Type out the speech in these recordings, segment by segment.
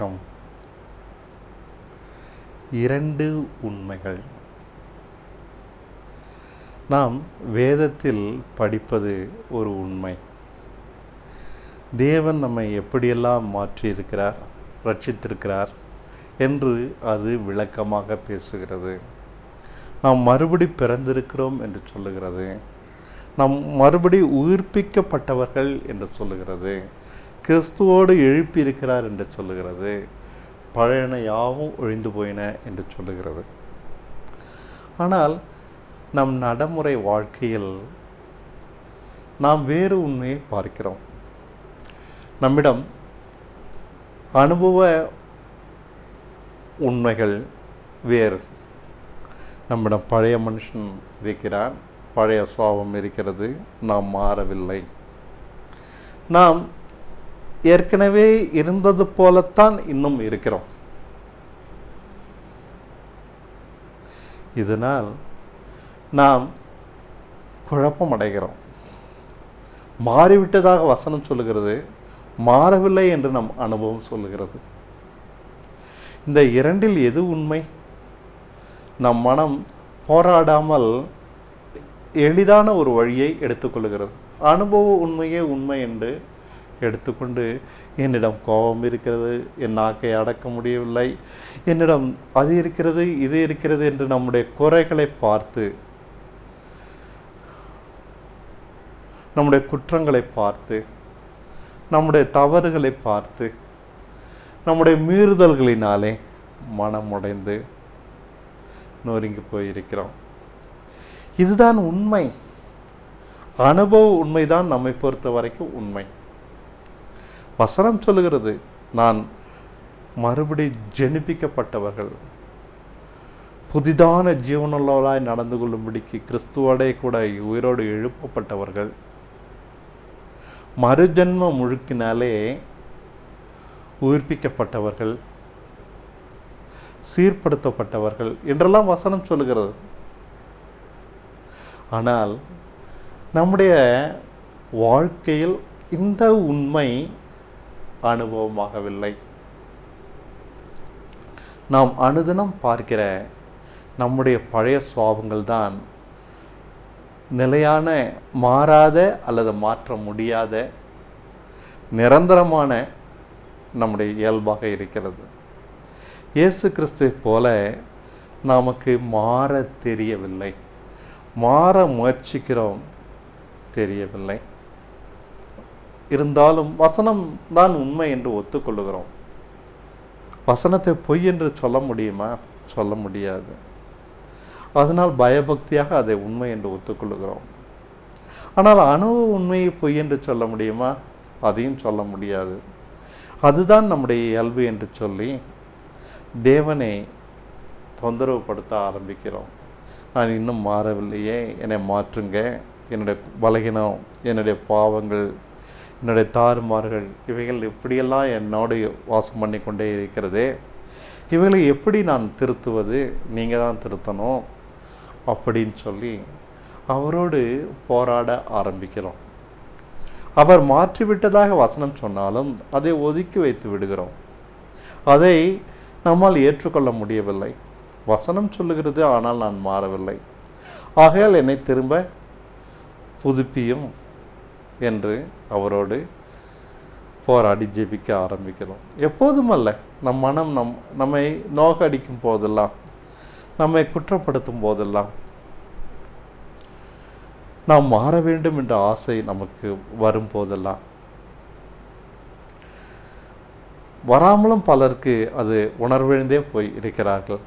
வணக்கம் இரண்டு உண்மைகள். நாம் வேதத்தில் படிப்பது ஒரு உண்மை. தேவன் நம்மை எப்படியெல்லாம் மாற்றியிருக்கிறார் ரட்சித்திருக்கிறார் என்று அது விளக்கமாக பேசுகிறது. நாம் மறுபடி பிறந்திருக்கிறோம் என்று சொல்லுகிறது. நாம் மறுபடி உயிர்ப்பிக்கப்பட்டவர்கள் என்று சொல்லுகிறது. கிறிஸ்துவோடு எழுப்பியிருக்கிறார் என்று சொல்லுகிறது. பழையன யாவும் ஒழிந்து போயின என்று சொல்லுகிறது. ஆனால் நம் நடைமுறை வாழ்க்கையில் நாம் வேறு உண்மையை பார்க்கிறோம். நம்மிடம் அனுபவ உண்மைகள் வேறு. நம்மிடம் பழைய மனுஷன் இருக்கிறான் பழைய சுவாபம் இருக்கிறது நாம் மாறவில்லை. நாம் ஏற்கனவே இருந்தது போலத்தான் இன்னும் இருக்கிறோம். இதனால் நாம் குழப்பம் அடைகிறோம் மாறிவிட்டதாக வசனம் சொல்லுகிறது மாறவில்லை என்று நம் அனுபவம் சொல்லுகிறது. இந்த இரண்டில் எது உண்மை? நம் மனம் போராடாமல் எளிதான ஒரு வழியை எடுத்துக்கொள்கிறது அனுபவ உண்மையே உண்மை என்று எடுத்துக்கொண்டு என்னிடம் கோபம் இருக்கிறது என் நாக்கை அடக்க முடியவில்லை. என்னிடம் அது இருக்கிறது இது இருக்கிறது என்று நம்முடைய குறைகளை பார்த்து நம்முடைய குற்றங்களை பார்த்து நம்முடைய தவறுகளை பார்த்து நம்முடைய மீறுதல்களினாலே மனமுடைந்து நொறுங்கி போயிருக்கிறோம். இதுதான் உண்மை. அனுபவ உண்மைதான் நம்மை பொறுத்த வரைக்கும் உண்மை. வசனம் சொல்லுகிறது நான் மறுபடி ஜெனிப்பிக்கப்பட்டவர்கள். புதிதான ஜீவனுள்ளவராய் நடந்து கொள்ளும்படிக்கு கிறிஸ்துவோடே கூட உயிரோடு எழுப்பப்பட்டவர்கள். மறுஜன்ம முழுக்கினாலே உயிர்ப்பிக்கப்பட்டவர்கள் சீர்படுத்தப்பட்டவர்கள் என்றெல்லாம் வசனம் சொல்லுகிறது. ஆனால் நம்முடைய வாழ்க்கையில் இந்த உண்மை அனுபவமாகவில்லை. நாம் அனுதினம் பார்க்கிற நம்முடைய பழைய சுவாபங்கள் தான் நிலையான மாறாத அல்லது மாற்ற முடியாத நிரந்தரமான நம்முடைய இயல்பாக இருக்கிறது. இயேசு கிறிஸ்துவை போல நமக்கு மாற தெரியவில்லை. மாற முயற்சிக்கிறோம் தெரியவில்லை. இருந்தாலும் வசனம் தான் உண்மை என்று ஒத்துக்கொள்ளுகிறோம். வசனத்தை பொய் என்று சொல்ல முடியுமா? சொல்ல முடியாது. அதனால் பயபக்தியாக அதை உண்மை என்று ஒத்துக்கொள்ளுகிறோம். ஆனால் அணுவ உண்மையை பொய் என்று சொல்ல முடியுமா? அதையும் சொல்ல முடியாது. அதுதான் நம்முடைய இயல்பு என்று சொல்லி தேவனை தொந்தரவுப்படுத்த ஆரம்பிக்கிறோம். நான் இன்னும் மாறவில்லையே. என்னை மாற்றுங்க. என்னுடைய பலகீனம் என்னுடைய பாவங்கள் என்னுடைய தாறுமாறுகள் இவைகள் எப்படியெல்லாம் என்னோடு வாசம் பண்ணி கொண்டே இருக்கிறது இவைகளை எப்படி நான் திருத்துவது நீங்கள் தான் திருத்தணும் அப்படின்னு சொல்லி அவரோடு போராட ஆரம்பிக்கிறோம். அவர் மாற்றிவிட்டதாக வசனம் சொன்னாலும் அதை ஒதுக்கி வைத்து விடுகிறோம். அதை நம்மால் ஏற்றுக்கொள்ள முடியவில்லை. வசனம் சொல்லுகிறது ஆனால் நான் மாறவில்லை. ஆகையால் என்னை திரும்ப புதுப்பியும் என்று அவரோடு போராடி ஜெபிக்க ஆரம்பிக்கிறோம். எப்போதும் அல்ல நம் மனம் நம் நம்மை நோகடிக்கும் போதெல்லாம் நம்மை குற்றப்படுத்தும் போதெல்லாம் நாம் மாற வேண்டும் என்ற ஆசை நமக்கு வரும் போதெல்லாம். வராமலும் பலருக்கு அது உணர்வெழுந்தே போய் இருக்கிறார்கள்.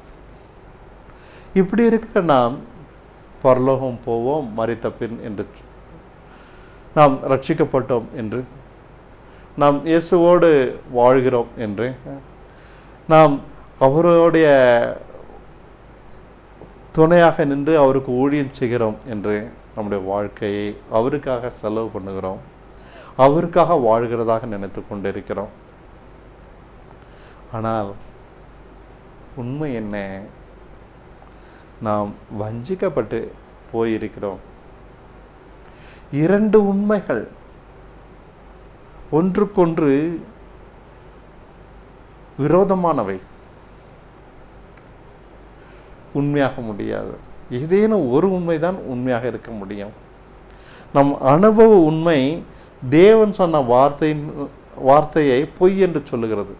இப்படி இருக்கிற நாம் பரலோகம் போவோம் மறித்த பின் என்று நாம் ரட்சிக்கப்பட்டோம் என்று. நாம் இயேசுவோடு வாழ்கிறோம் என்று. நாம் அவருடைய துணையாக நின்று அவருக்கு ஊழியம் செய்கிறோம் என்று நம்முடைய வாழ்க்கையை அவருக்காக செலவு பண்ணுகிறோம். அவருக்காக வாழ்கிறதாக நினைத்து கொண்டிருக்கிறோம். ஆனால் உண்மை என்ன? நாம் வஞ்சிக்கப்பட்டு போயிருக்கிறோம். இரண்டு உண்மைகள். ஒன்றுக்கொன்று விரோதமானவை. உண்மையாக முடியாது. ஏதேனும் ஒரு உண்மைதான் உண்மையாக இருக்க முடியும். நம் அனுபவ உண்மை தேவன் சொன்ன வார்த்தையின் வார்த்தையை பொய் என்று சொல்லுகிறது.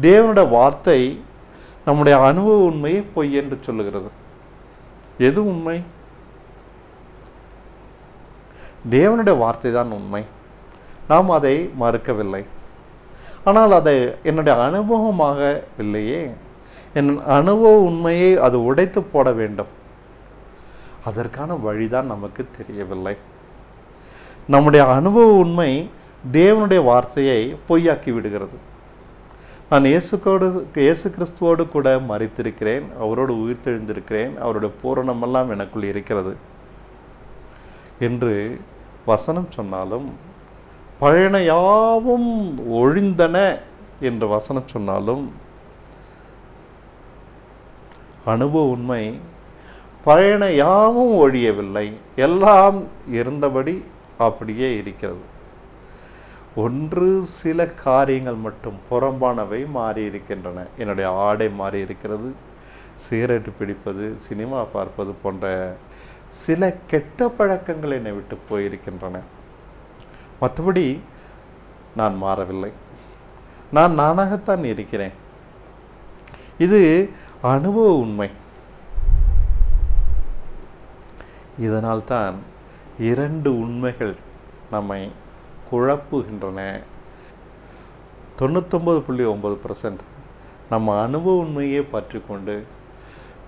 தேவனுடைய வார்த்தை நம்முடைய அனுபவ உண்மையை பொய் என்று சொல்லுகிறது. எது உண்மை? தேவனுடைய வார்த்தை தான் உண்மை. நாம் அதை மறுக்கவில்லை. ஆனால் அதை என்னுடைய அனுபவமாக இல்லையே என் அனுபவ உண்மையை அது உடைத்து போட வேண்டும். அதற்கான வழிதான் நமக்கு தெரியவில்லை. நம்முடைய அனுபவ உண்மை தேவனுடைய வார்த்தையை பொய்யாக்கி விடுகிறது. நான் இயேசுக்கோடு இயேசு கிறிஸ்துவோடு கூட மறித்திருக்கிறேன். அவரோடு உயிர்த்தெழுந்திருக்கிறேன். அவருடைய பூரணமெல்லாம் எனக்குள் இருக்கிறது. என்று வசனம் சொன்னாலும் பழையன யாவும் ஒழிந்தன என்று வசனம் சொன்னாலும் அனுபவ உண்மை பழையன யாவும் ஒழியவில்லை. எல்லாம் இருந்தபடி அப்படியே இருக்கிறது. ஒன்று சில காரியங்கள் மட்டும் புறம்பானவை மாறி இருக்கின்றன. என்னுடைய ஆடை மாறி இருக்கிறது. சிகரெட்டு பிடிப்பது சினிமா பார்ப்பது போன்ற சில கெட்ட பழக்கங்கள் என்னை விட்டு போயிருக்கின்றன. மற்றபடி நான் மாறவில்லை. நான் நானாகத்தான் இருக்கிறேன். இது அனுபவ உண்மை. இதனால்தான் இரண்டு உண்மைகள் நம்மை குழப்புகின்றன. தொண்ணூத்தொம்பது புள்ளி ஒம்பது பர்சன்ட் நம்ம அனுபவ உண்மையே பற்றி கொண்டு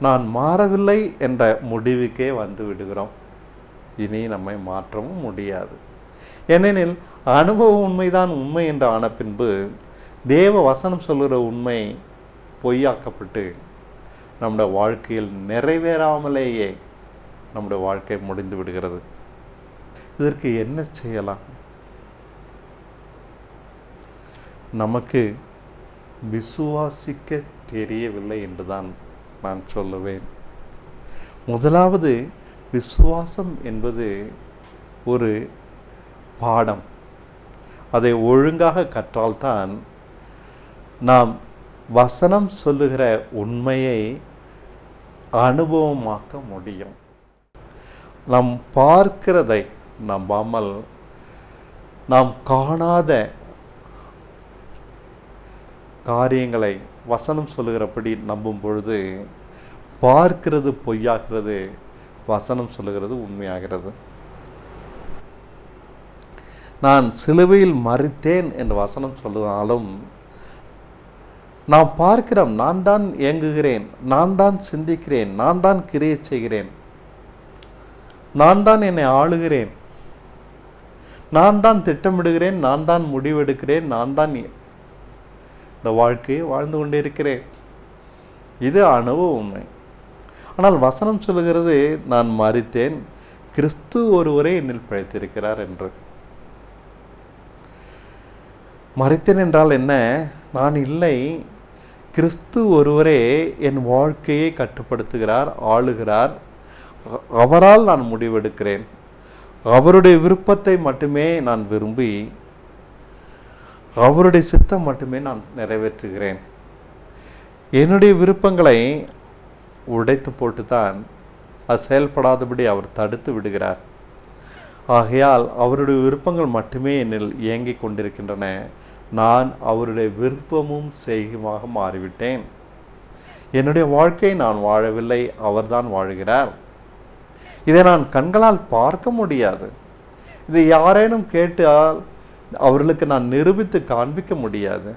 நான் மாறவில்லை என்ற முடிவுக்கே வந்து விடுகிறோம். இனி நம்மை மாற்றவும் முடியாது. ஏனெனில் அனுபவ உண்மைதான் உண்மை என்று ஆன பின்பு தேவ வசனம் சொல்கிற உண்மை பொய்யாக்கப்பட்டு நம்முடைய வாழ்க்கையில் நிறைவேறாமலேயே நம்முடைய வாழ்க்கை முடிந்து விடுகிறது. இதற்கு என்ன செய்யலாம்? நமக்கு விசுவாசிக்க தெரியவில்லை என்றுதான் நான் சொல்லுவேன். முதலாவது விசுவாசம் என்பது ஒரு பாடம். அதை ஒழுங்காக கற்றால்தான் நாம் வசனம் சொல்லுகிற உண்மையை அனுபவமாக்க முடியும். நாம் பார்க்கிறதை நம்பாமல் நாம் காணாத காரியங்களை வசனம் சொல்லுகிறபடி நம்பும் பொழுது பார்க்கிறது பொய்யாகிறது வசனம் சொல்லுகிறது உண்மையாகிறது. நான் சிலுவையில் மறித்தேன் என்று வசனம் சொல்லுனாலும் நாம் பார்க்கிறோம் நான் தான் இயங்குகிறேன் நான் தான் சிந்திக்கிறேன் நான் தான் கிரியை செய்கிறேன். நான் தான் என்னை ஆளுகிறேன். நான் தான் திட்டமிடுகிறேன் நான் தான் முடிவெடுக்கிறேன் நான் தான் இந்த வாழ்க்கையை வாழ்ந்து கொண்டிருக்கிறேன். இது அனுபவ உண்மை. ஆனால் வசனம் சொல்லுகிறது நான் மறித்தேன் கிறிஸ்து ஒருவரே என்னில் பிழைத்திருக்கிறார் என்று. மறித்தேன் என்றால் என்ன? நான் இல்லை கிறிஸ்து ஒருவரே என் வாழ்க்கையை கட்டுப்படுத்துகிறார் ஆளுகிறார். அவரால் நான் முடிவெடுக்கிறேன். அவருடைய விருப்பத்தை மட்டுமே நான் விரும்பி அவருடைய சித்தம் மட்டுமே நான் நிறைவேற்றுகிறேன். என்னுடைய விருப்பங்களை உடைத்து போட்டு தான் அது செயல்படாதபடி அவர் தடுத்து விடுகிறார். ஆகையால் அவருடைய விருப்பங்கள் மட்டுமே என்னில் இயங்கிக் கொண்டிருக்கின்றன. நான் அவருடைய விருப்பமும் செய்யுமாக மாறிவிட்டேன். என்னுடைய வாழ்க்கையை நான் வாழவில்லை அவர்தான் வாழுகிறார். இதை நான் கண்களால் பார்க்க முடியாது. இதை யாரேனும் கேட்டால் அவர்களுக்கு நான் நிரூபித்து காண்பிக்க முடியாது.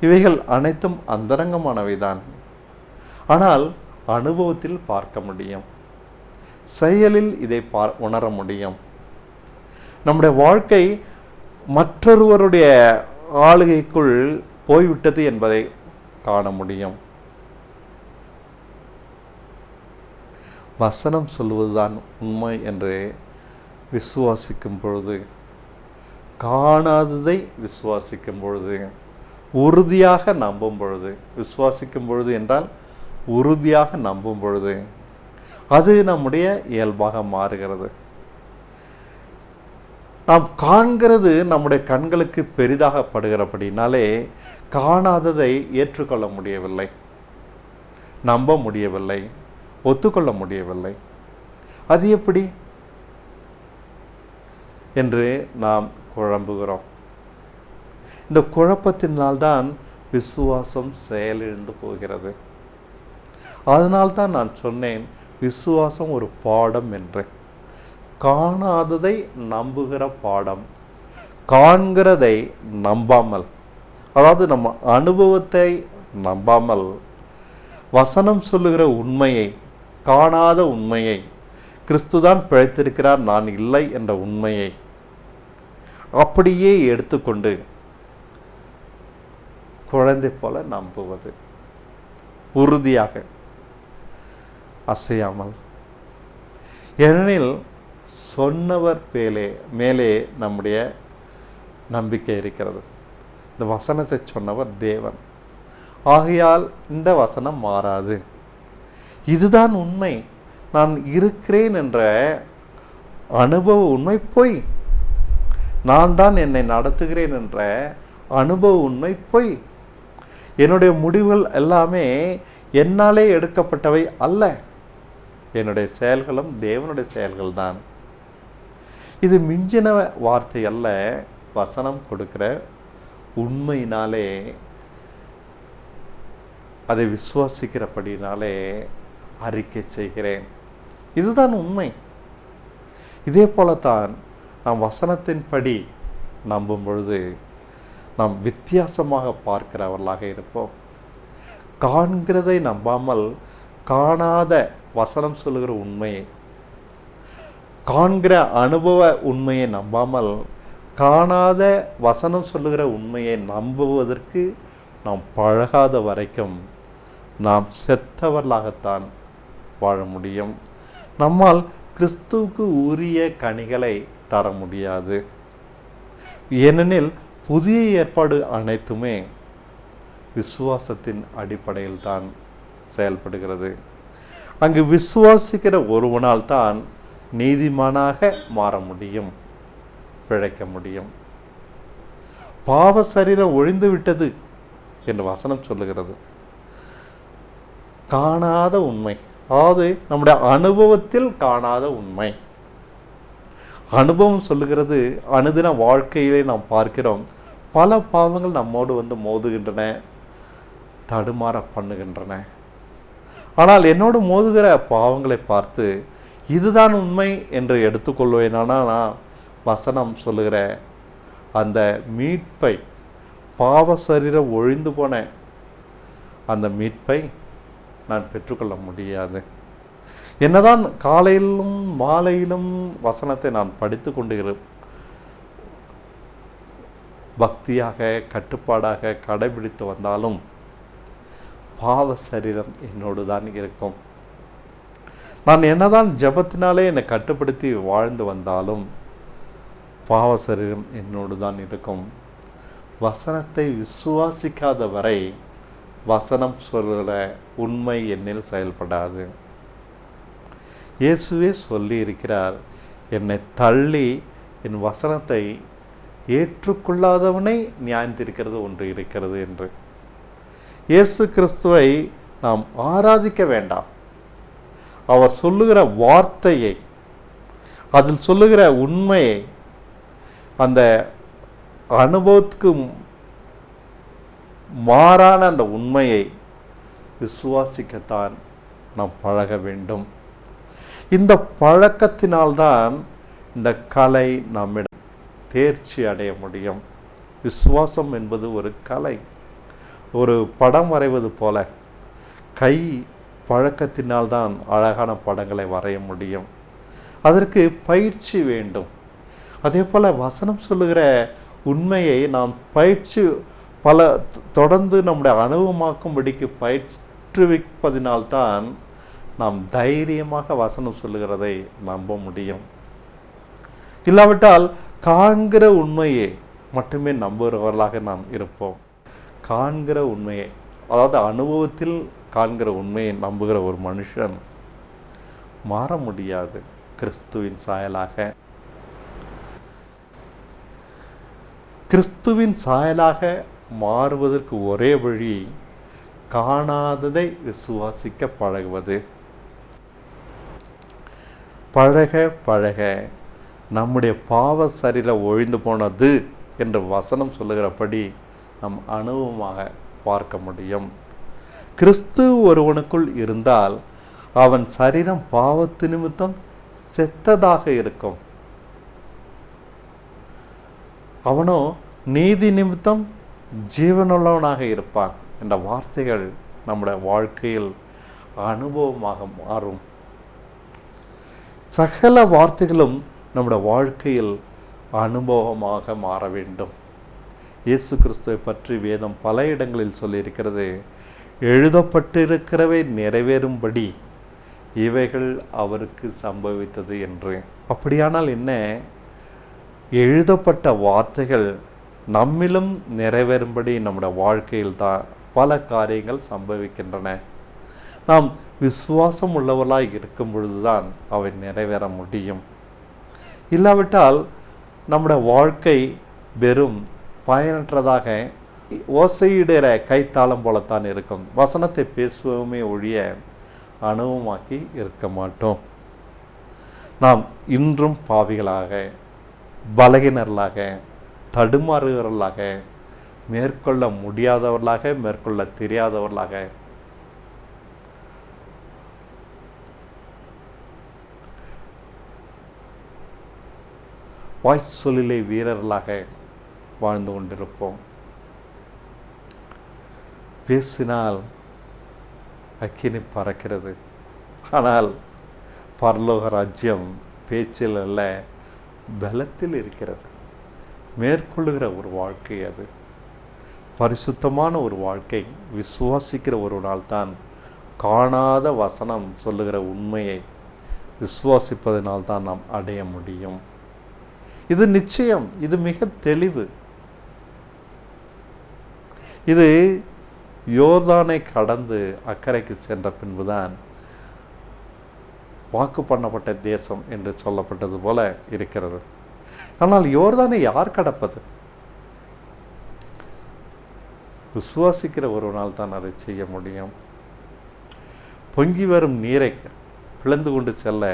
இவைகள் அனைத்தும் அந்தரங்கமானவைதான். ஆனால் அனுபவத்தில் பார்க்க முடியும். செயலில் இதை பார் உணர முடியும். நம்முடைய வாழ்க்கை மற்றொருவருடைய ஆளுகைக்குள் போய்விட்டது என்பதை காண முடியும். வசனம் சொல்வதுதான் உண்மை என்று விசுவாசிக்கும் பொழுது காணாததை விசுவாசிக்கும் பொழுது உறுதியாக நம்பும் பொழுது. விசுவாசிக்கும் பொழுது என்றால் உறுதியாக நம்பும் பொழுது. அது நம்முடைய இயல்பாக மாறுகிறது. நாம் காண்கிறது நம்முடைய கண்களுக்கு பெரிதாக படுகிறபடினாலே காணாததை ஏற்றுக்கொள்ள முடியவில்லை. நம்ப முடியவில்லை. ஒத்துக்கொள்ள முடியவில்லை. அது எப்படி? என்று நாம் குழம்புகிறோம். இந்த குழப்பத்தினால்தான் விசுவாசம் செயலிழந்து போகிறது. அதனால்தான் நான் சொன்னேன் விசுவாசம் ஒரு பாடம் என்று. காணாததை நம்புகிற பாடம். காண்கிறதை நம்பாமல். அதாவது நம்ம அனுபவத்தை நம்பாமல். வசனம் சொல்லுகிற உண்மையை காணாத உண்மையை. கிறிஸ்துதான் பிழைத்திருக்கிறார் நான் இல்லை என்ற உண்மையை. அப்படியே எடுத்துக்கொண்டு குழந்தை போல நம்புவது. உறுதியாக அசையாமல். ஏனெனில் சொன்னவர் பேலே மேலே நம்முடைய நம்பிக்கை இருக்கிறது. இந்த வசனத்தை சொன்னவர் தேவன். ஆகையால் இந்த வசனம் மாறாது. இதுதான் உண்மை. நான் இருக்கிறேன் என்ற அனுபவ உண்மை பொய். நான் தான் என்னை நடத்துகிறேன் என்ற அனுபவ உண்மை பொய். என்னுடைய முடிவுகள் எல்லாமே என்னாலே எடுக்கப்பட்டவை அல்ல. என்னுடைய செயல்களும் தேவனுடைய செயல்கள் தான் இது மிஞ்சின வார்த்தை அல்ல வசனம் கொடுக்கிற உண்மையினாலே அதை விசுவாசிக்கிறபடினாலே அறிக்கை செய்கிறேன். இதுதான் உண்மை. இதே போலத்தான் நாம் வசனத்தின்படி நம்பும் பொழுது நாம் வித்தியாசமாக பார்க்கிறவர்களாக இருப்போம். காண்கிறதை நம்பாமல் காணாத வசனம் சொல்லுகிற உண்மையை காண்கிற அனுபவ உண்மையை நம்பாமல் காணாத வசனம் சொல்லுகிற உண்மையை நம்புவதற்கு நாம் பழகாத வரைக்கும் நாம் செத்தவர்களாகத்தான் வாழ முடியும். நம்மால் கிறிஸ்துவுக்கு உரிய கனிகளை தர முடியாது. ஏனெனில் புதிய ஏற்பாடு அனைத்துமே விசுவாசத்தின் அடிப்படையில் தான் செயல்படுகிறது. அங்கு விசுவாசிக்கிற ஒருவனால் தான் நீதிமானாக மாற முடியும் பிழைக்க முடியும். பாவ சரீரம் ஒழிந்து விட்டது என்று வசனம் சொல்லுகிறது. காணாத உண்மை. அதாவது நம்முடைய அனுபவத்தில் காணாத உண்மை. அனுபவம் சொல்லுகிறது அனுதின வாழ்க்கையிலே நாம் பார்க்கிறோம் பல பாவங்கள் நம்மோடு வந்து மோதுகின்றன தடுமாற பண்ணுகின்றன. ஆனால் என்னோடு மோதுகிற பாவங்களை பார்த்து இதுதான் உண்மை என்று எடுத்துக்கொள்வேனானா நான் வசனம் சொல்லுகிற அந்த மீட்பை பாவ சரீரம் ஒழிந்து போன அந்த மீட்பை நான் பெற்றுக்கொள்ள முடியாது. என்னதான் காலையிலும் மாலையிலும் வசனத்தை நான் படித்து கொண்டு பக்தியாக கட்டுப்பாடாக கடைபிடித்து வந்தாலும் பாவ சரீரம் என்னோடு தான் இருக்கும். நான் என்னதான் ஜபத்தினாலே என்னை கட்டுப்படுத்தி வாழ்ந்து வந்தாலும் பாவ சரீரம் என்னோடு தான் இருக்கும். வசனத்தை விசுவாசிக்காத வரை வசனம் சொல்கிற உண்மை என்னில் செயல்படாது. இயேசுவே சொல்லி இருக்கிறார் என்னை தள்ளி என் வசனத்தை ஏற்றுக்கொள்ளாதவனை நியாயந்திருக்கிறது ஒன்று இருக்கிறது என்று. இயேசு கிறிஸ்துவை நாம் ஆராதிக்க வேண்டாம். அவர் சொல்லுகிற வார்த்தையை அதில் சொல்லுகிற உண்மையை அந்த அனுபவத்துக்கு மாறான அந்த உண்மையை விசுவாசிக்கத்தான் நாம் பழக வேண்டும். இந்த பழக்கத்தினால்தான் இந்த கலை நம்மிடம் தேர்ச்சி அடைய முடியும். விசுவாசம் என்பது ஒரு கலை. ஒரு படம் வரைவது போல கை பழக்கத்தினால்தான் அழகான படங்களை வரைய முடியும். அதற்கு பயிற்சி வேண்டும். அதே போல் வசனம் சொல்லுகிற உண்மையை நாம் பயிற்சி பல தொடர்ந்து நம்முடைய அனுபவமாக்கும்படிக்கு பயிற்றுவிப்பதினால்தான் நாம் தைரியமாக வசனம் சொல்லுகிறதை நம்ப முடியும். இல்லாவிட்டால் காண்கிற உண்மையை மட்டுமே நம்புகிறவர்களாக நாம் இருப்போம். காண்கிற உண்மையை அதாவது அனுபவத்தில் காண்கிற உண்மையை நம்புகிற ஒரு மனுஷன் மாற முடியாது கிறிஸ்துவின் சாயலாக. கிறிஸ்துவின் சாயலாக மாறுவதற்கு ஒரே வழி காணாததை விசுவாசிக்க பழகுவது. பழக பழக நம்முடைய பாவ சரியில் ஒழிந்து போனது என்று வசனம் சொல்லுகிறபடி நம் அனுபவமாக பார்க்க முடியும். கிறிஸ்து ஒருவனுக்குள் இருந்தால் அவன் சரீரம் பாவத்து நிமித்தம் செத்ததாக இருக்கும். அவனோ நீதி நிமித்தம் ஜீவனுள்ளவனாக இருப்பான் என்ற வார்த்தைகள் நம்முடைய வாழ்க்கையில் அனுபவமாக மாறும். சகல வார்த்தைகளும் நம்முடைய வாழ்க்கையில் அனுபவமாக மாற வேண்டும். இயேசு கிறிஸ்துவை பற்றி வேதம் பல இடங்களில் சொல்லியிருக்கிறது. எழுதப்பட்டிருக்கிறவை நிறைவேறும்படி இவைகள் அவருக்கு சம்பவித்தது என்று. அப்படியானால் என்ன? எழுதப்பட்ட வார்த்தைகள் நம்மிலும் நிறைவேறும்படி நம்முடைய வாழ்க்கையில் தான் பல காரியங்கள் சம்பவிக்கின்றன. நாம் விசுவாசம் உள்ளவர்களாக இருக்கும் பொழுதுதான் அவை நிறைவேற முடியும். இல்லாவிட்டால் நம்முடைய வாழ்க்கை வெறும் பயனற்றதாக ஓசையிடுகிற கைத்தாளம் போலத்தான் இருக்கும். வசனத்தை பேசுவோமே ஒழிய அனுபவமாக்கி இருக்க மாட்டோம். நாம் இன்றும் பாவிகளாக பலகினர்களாக தடுமாறுகிறவர்களாக மேற்கொள்ள முடியாதவர்களாக மேற்கொள்ள தெரியாதவர்களாக. வாய்ஸ் சொல்லிலே வீரர்களாக வாழ்ந்து கொண்டிருப்போம். பேசினால் அக்கினி பறக்கிறது. ஆனால் பரலோக ராஜ்யம் பேச்சில் அல்ல பலத்தில் இருக்கிறது. மேற்கொள்ளுகிற ஒரு வாழ்க்கை அது. பரிசுத்தமான ஒரு வாழ்க்கை விசுவாசிக்கிற ஒரு நாள் தான் காணாத வசனம் சொல்லுகிற உண்மையை விசுவாசிப்பதனால் தான் நாம் அடைய முடியும். இது நிச்சயம் இது மிக தெளிவு. இது யோர்தானை கடந்து அக்கறைக்கு சென்ற பின்புதான் வாக்கு பண்ணப்பட்ட தேசம் என்று சொல்லப்பட்டது போல இருக்கிறது. ஆனால் யோர்தானை யார் கடப்பது? விசுவாசிக்கிற ஒருவனால் தான் அதை செய்ய முடியும். பொங்கி வரும் நீரை பிளந்து கொண்டு செல்ல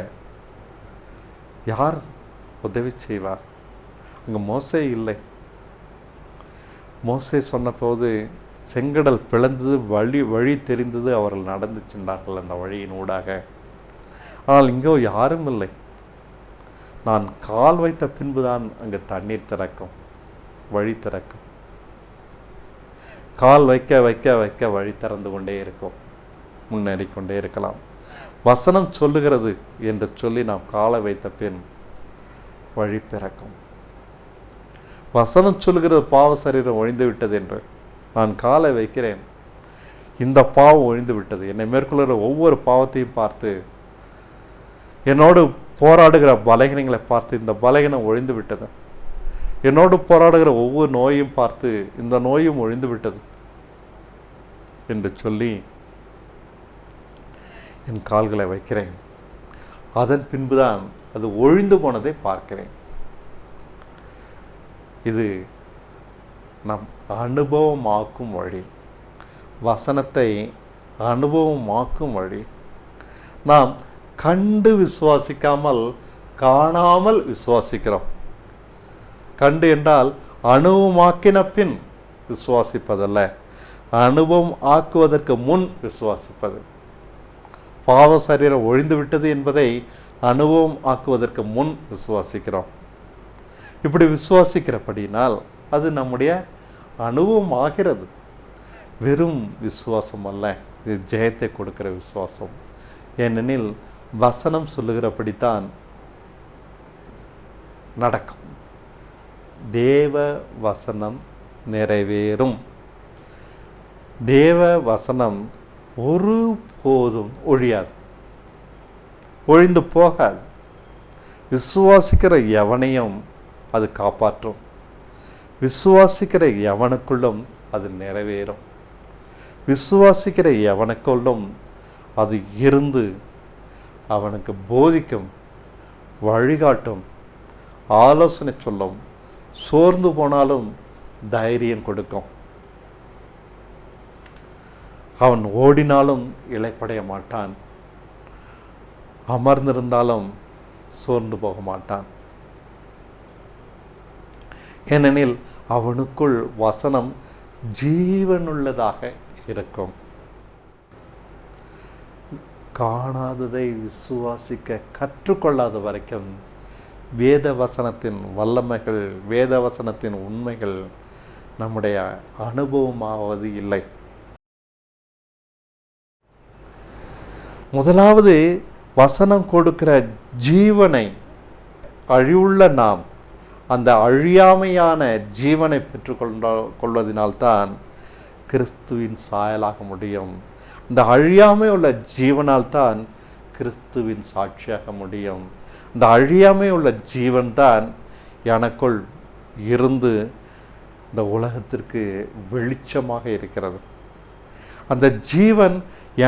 யார் உதவி செய்வார்? அங்கே மோசே இல்லை. மோசே சொன்னபோது செங்கடல் பிளந்தது வழி வழி தெரிந்தது அவர்கள் நடந்து சென்றார்கள் அந்த வழியின் ஊடாக. ஆனால் இங்கோ யாரும் இல்லை. நான் கால் வைத்த பின்புதான் அங்கு தண்ணீர் திறக்கும் வழி திறக்கும். கால் வைக்க வைக்க வைக்க வழி திறந்து கொண்டே இருக்கும் முன்னேறி கொண்டே இருக்கலாம். வசனம் சொல்லுகிறது என்று சொல்லி நாம் காலை வைத்த பின் வழி பிறக்கும். வசனம் சொல்லுகிறது பாவ சரீரம் ஒழிந்து விட்டது என்று. நான் காலை வைக்கிறேன் இந்த பாவம் ஒழிந்து விட்டது. என்னை மேற்கொள்கிற ஒவ்வொரு பாவத்தையும் பார்த்து என்னோடு போராடுகிற பலகீனங்களை பார்த்து இந்த பலகீனம் ஒழிந்து விட்டது. என்னோடு போராடுகிற ஒவ்வொரு நோயும் பார்த்து இந்த நோயும் ஒழிந்து விட்டது என்று சொல்லி என் கால்களை வைக்கிறேன். அதன் பின்புதான் அது ஒழிந்து போனதை பார்க்கிறேன். இது நம் அனுபவமாக்கும் வழி. வசனத்தை அனுபவமாக்கும் வழி. நாம் கண்டு விசுவாசிக்காமல் காணாமல் விசுவாசிக்கிறோம். கண்டு என்றால் அனுபவமாக்கின பின் விசுவாசிப்பதல்ல. அனுபவம் ஆக்குவதற்கு முன் விசுவாசிப்பது. பாவ சரீரம் ஒழிந்து விட்டது என்பதை அனுபவம் ஆக்குவதற்கு முன் விசுவாசிக்கிறோம். இப்படி விசுவாசிக்கிறபடினால் அது நம்முடைய அனுபவம் ஆகிறது. வெறும் விசுவாசம் அல்ல இது ஜெயத்தை கொடுக்கிற விசுவாசம். ஏனெனில் வசனம் சொல்லுகிறபடித்தான் நடக்கும். தேவ வசனம் நிறைவேறும். தேவ வசனம் ஒரு போதும் ஒழியாது. ஒழிந்து போகாது. விசுவாசிக்கிற எவனையும் அது காப்பாற்றும். விசுவாசிக்கிற எவனுக்குள்ளும் அது நிறைவேறும். விசுவாசிக்கிற எவனுக்குள்ளும் அது இருந்து அவனுக்கு போதிக்கும் வழிகாட்டும் ஆலோசனை சொல்லும் சோர்ந்து போனாலும் தைரியம் கொடுக்கும். அவன் ஓடினாலும் இளைப்படைய மாட்டான். அமர்ந்திருந்தாலும் சோர்ந்து போக மாட்டான். ஏனெனில் அவனுக்குள் வசனம் ஜீவனுள்ளதாக இருக்கும். காணாததை விசுவாசிக்க கற்றுக்கொள்ளாத வரைக்கும் வேத வசனத்தின் வல்லமைகள் வேத வசனத்தின் உண்மைகள் நம்முடைய அனுபவமாவது இல்லை. முதலாவது வசனம் கொடுக்கிற ஜீவனை அழிவுள்ள நாம் அந்த அழியாமையான ஜீவனை பெற்றுக்கொண்ட கொள்வதனால்தான் கிறிஸ்துவின் சாயலாக முடியும். இந்த அழியாமை உள்ள ஜீவனால் தான் கிறிஸ்துவின் சாட்சியாக முடியும். இந்த அழியாமை உள்ள ஜீவன் தான் எனக்குள் இருந்து இந்த உலகத்திற்கு வெளிச்சமாக இருக்கிறது. அந்த ஜீவன்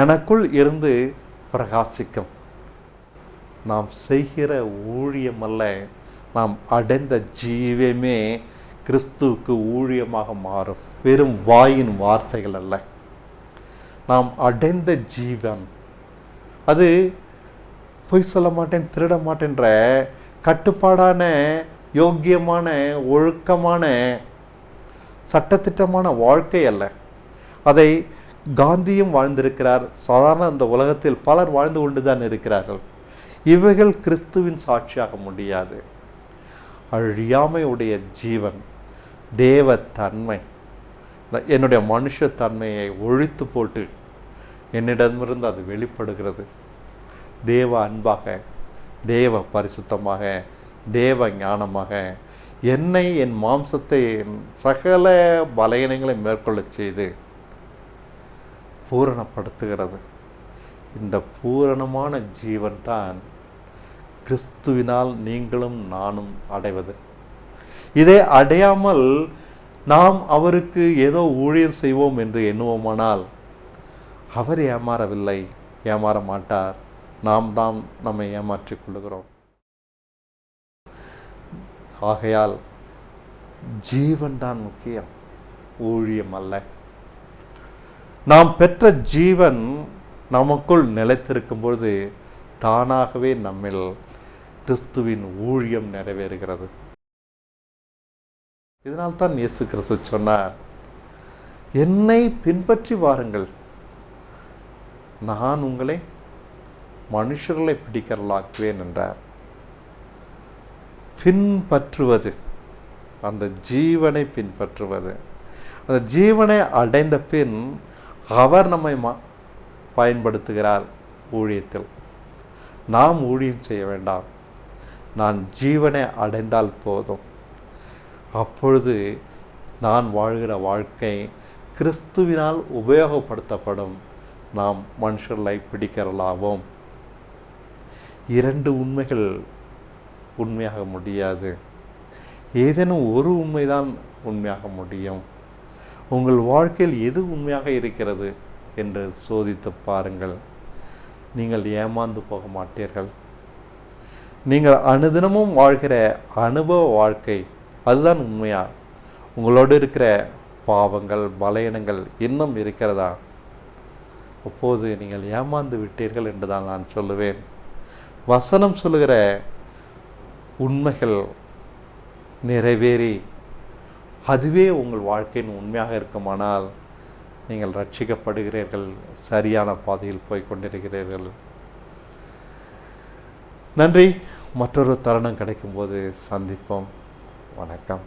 எனக்குள் இருந்து பிரகாசிக்கும். நாம் செய்கிற ஊழியமல்ல நாம் அடைந்த ஜீவமே கிறிஸ்துவுக்கு ஊழியமாக மாறும். வெறும் வாயின் வார்த்தைகள் அல்ல. நாம் அடைந்த ஜீவன். அது பொய் சொல்ல மாட்டேன் திருட மாட்டேன்ற கட்டுப்பாடான யோக்கியமான ஒழுக்கமான சட்டத்திட்டமான வாழ்க்கை அல்ல. அதை காந்தியும் வாழ்ந்திருக்கிறார். சாதாரண அந்த உலகத்தில் பலர் வாழ்ந்து கொண்டு தான் இருக்கிறார்கள். இவைகள் கிறிஸ்துவின் சாட்சியாக முடியாது. அழியாமையுடைய ஜீவன். தேவத்தன்மை. என்னுடைய மனுஷத்தன்மையை ஒழித்து போட்டு என்னிடமிருந்து அது வெளிப்படுகிறது. தேவ அன்பாக தேவ பரிசுத்தமாக தேவ ஞானமாக என்னை என் மாம்சத்தை என் சகல பலகீனங்களை மேற்கொள்ளச் செய்து பூரணப்படுத்துகிறது. இந்த பூரணமான ஜீவன் தான் கிறிஸ்துவினால் நீங்களும் நானும் அடைவது. இதை அடையாமல் நாம் அவருக்கு ஏதோ ஊழியம் செய்வோம் என்று எண்ணுவோமானால் அவர் ஏமாறவில்லை ஏமாற மாட்டார். நாம் தான் நம்மை ஏமாற்றிக் கொள்ளுகிறோம். ஆகையால் ஜீவன் தான் முக்கியம் ஊழியம் அல்ல. நாம் பெற்ற ஜீவன் நமக்குள் நிலைத்திருக்கும் பொழுது தானாகவே நம்மில் கிறிஸ்துவின் ஊழியம் நிறைவேறுகிறது. இதனால் தான் இயேசு கிறிஸ்து சொன்னார் என்னை பின்பற்றி வாருங்கள். நான் உங்களை மனுஷர்களை பிடிக்கிறலாக்குவேன் என்றார். பின்பற்றுவது அந்த ஜீவனை பின்பற்றுவது. அந்த ஜீவனை அடைந்த பின் அவர் நம்மை மா பயன்படுத்துகிறார் ஊழியத்தில். நாம் ஊழியம் செய்ய வேண்டாம். நான் ஜீவனை அடைந்தால் போதும். அப்பொழுது நான் வாழ்கிற வாழ்க்கை கிறிஸ்துவினால் உபயோகப்படுத்தப்படும். நாம் மனுஷர்களை பிடிக்கிறலாவோம். இரண்டு உண்மைகள் உண்மையாக முடியாது. ஏதேனும் ஒரு உண்மைதான் உண்மையாக முடியும். உங்கள் வாழ்க்கையில் எது உண்மையாக இருக்கிறது என்று சோதித்து பாருங்கள். நீங்கள் ஏமாந்து போக மாட்டீர்கள். நீங்கள் அனுதினமும் வாழ்கிற அனுபவ வாழ்க்கை அதுதான் உண்மையா? உங்களோடு இருக்கிற பாவங்கள் பலயனங்கள் இன்னும் இருக்கிறதா? அப்போது நீங்கள் ஏமாந்து விட்டீர்கள் என்று தான் நான் சொல்லுவேன். வசனம் சொல்லுகிற உண்மைகள் நிறைவேறி அதுவே உங்கள் வாழ்க்கையின் உண்மையாக இருக்குமானால் நீங்கள் ரட்சிக்கப்படுகிறீர்கள் சரியான பாதையில் போய் கொண்டிருக்கிறீர்கள். நன்றி. மற்றொரு தருணம் கிடைக்கும்போது சந்திப்போம். வணக்கம்